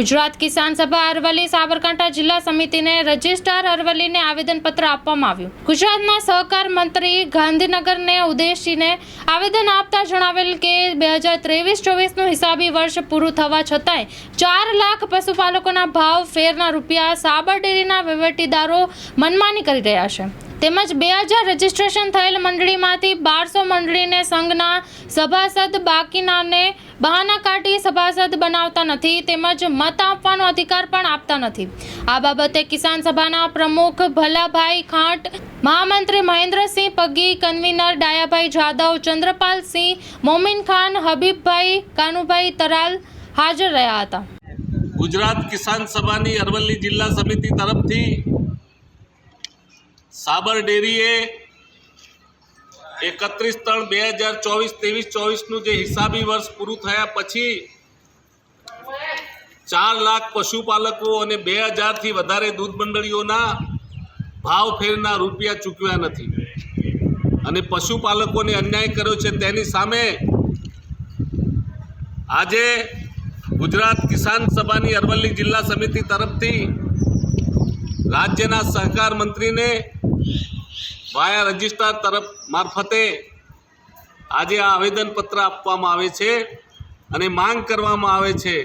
ગુજરાત કિસાન સભા અરવલ્લી સાબરકાંઠા જિલ્લા સમિતિને રજિસ્ટ્રાર અરવલ્લીને આવેદનપત્ર આપવામાં આવ્યું. ગુજરાતના સહકાર મંત્રી ગાંધીનગરને ઉદ્દેશીને આવેદન આપતા જણાવેલ કે બે હજાર ત્રેવીસ ચોવીસનું હિસાબી વર્ષ પૂરું થવા છતાંય ચાર લાખ પશુપાલકોના ભાવ ફેરના રૂપિયા સાબર ડેરીના વહીવટીદારો મનમાની કરી રહ્યા છે. તેમજ બે હજાર રજીસ્ટ્રેશન થયેલ મંડળીમાંથી બારસો મંડળીને સંઘના સભાસદ બાકીનાને બહાના કાઢી સભાસદ બનાવતા નથી, તેમજ મત આપવાનો અધિકાર પણ આપતા નથી. આ બાબતે કિસાન સભાના પ્રમુખ ભલાભાઈ ખાંટ, મહામંત્રી મહેન્દ્રસિંહ પગી, કન્વીનર ડાયાભાઈ જાદવ, ચંદ્રપાલસિંહ મોમિન ખાન હબીબભાઈ કાનુભાઈ તરાલ હાજર રહ્યા હતા. ગુજરાત કિસાન સભાની અરવલ્લી જિલ્લા સમિતિ તરફથી સાબર ડેરીએ એકત્રીસ ત્રણ બે હજાર ચોવીસ, ત્રેવીસ ચોવીસનું જે હિસાબી વર્ષ પૂરું થયા પછી ચાર લાખ પશુપાલકો અને બે હજારથી વધારે દૂધ મંડળીઓના ભાવ ફેરના રૂપિયા ચૂકવ્યા નથી. અને પશુપાલકોને અન્યાય કર્યો છે તેની સામે આજે ગુજરાત કિસાન સભાની અરવલ્લી જિલ્લા સમિતિ તરફથી રાજ્યના સહકાર મંત્રીને વાયા રજિસ્ટ્રાર તરફ મારફતે આજે આ આવેદનપત્ર આપવામાં આવે છે અને માંગ કરવામાં આવે છે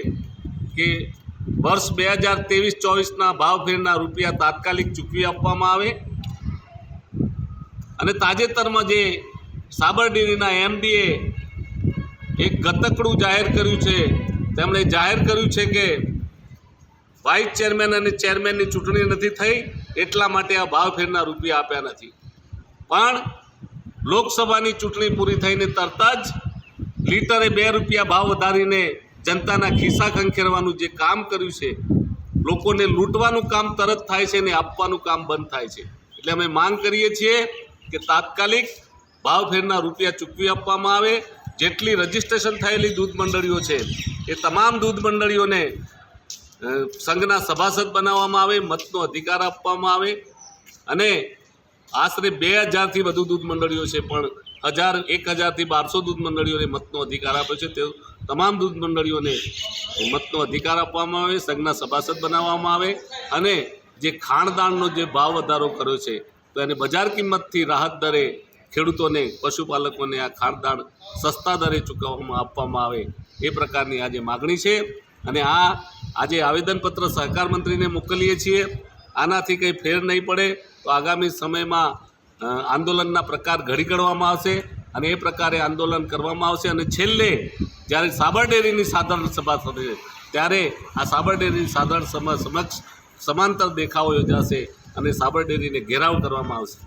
કે વર્ષ બે હજાર ત્રેવીસ ચોવીસના ભાવફેરના રૂપિયા તાત્કાલિક ચૂકવી આપવામાં આવે. અને તાજેતરમાં જે સાબર ડેરીના એમડીએ એક ગતકડું જાહેર કર્યું છે, તેમણે જાહેર કર્યું છે કે વાઇસ ચેરમેન અને ચેરમેનની ચૂંટણી નથી થઈ, એટલા માટે આ ભાવ ફેરના રૂપિયા આપ્યા નથી. પણ લોકસભાની ચૂંટણી પૂરી થઈને તરત જ લીટરે બે રૂપિયા ભાવ વધારીને જનતાના ખિસ્સા ખંખેરવાનું જે કામ કર્યું છે, લોકોને લૂંટવાનું કામ તરત થાય છે ને આપવાનું કામ બંધ થાય છે. એટલે અમે માંગ કરીએ છીએ કે તાત્કાલિક ભાવ ફેરના રૂપિયા ચૂકવી આપવામાં આવે. જેટલી રજીસ્ટ્રેશન થયેલી દૂધ મંડળીઓ છે, એ તમામ દૂધ મંડળીઓને સંઘના સભાસદ બનાવવામાં આવે, મતનો અધિકાર આપવામાં આવે અને આશરે બે હજારથી વધુ દૂધ મંડળીઓ છે, પણ હજાર, એક હજારથી બારસો દૂધ મંડળીઓને મતનો અધિકાર આપ્યો છે. તે તમામ દૂધ મંડળીઓને મતનો અધિકાર આપવામાં આવે, સંઘના સભાસદ બનાવવામાં આવે અને જે ખાણદાણનો જે ભાવ વધારો કર્યો છે, તો એને બજાર કિંમતથી રાહત દરે ખેડૂતોને, પશુપાલકોને આ ખાણદાણ સસ્તા દરે ચૂકવવામાં, આપવામાં આવે એ પ્રકારની આજે માગણી છે. અને આ આજે આવેદનપત્ર સહકાર મંત્રીને મોકલીએ છીએ. આનાથી કંઈ ફેર નહીં પડે. તો આગામી સમયમાં આંદોલનના પ્રકાર ઘડી કાઢવામાં આવશે અને એ પ્રકારે આંદોલન કરવામાં આવશે અને છેલ્લે જ્યારે સાબરડેરીની સાધારણ સભા થશે, ત્યારે આ સાબરડેરીની સાધારણ સભા સમક્ષ સમાંતર દેખાવો યોજાશે અને સાબરડેરીને ઘેરાવ કરવામાં આવશે.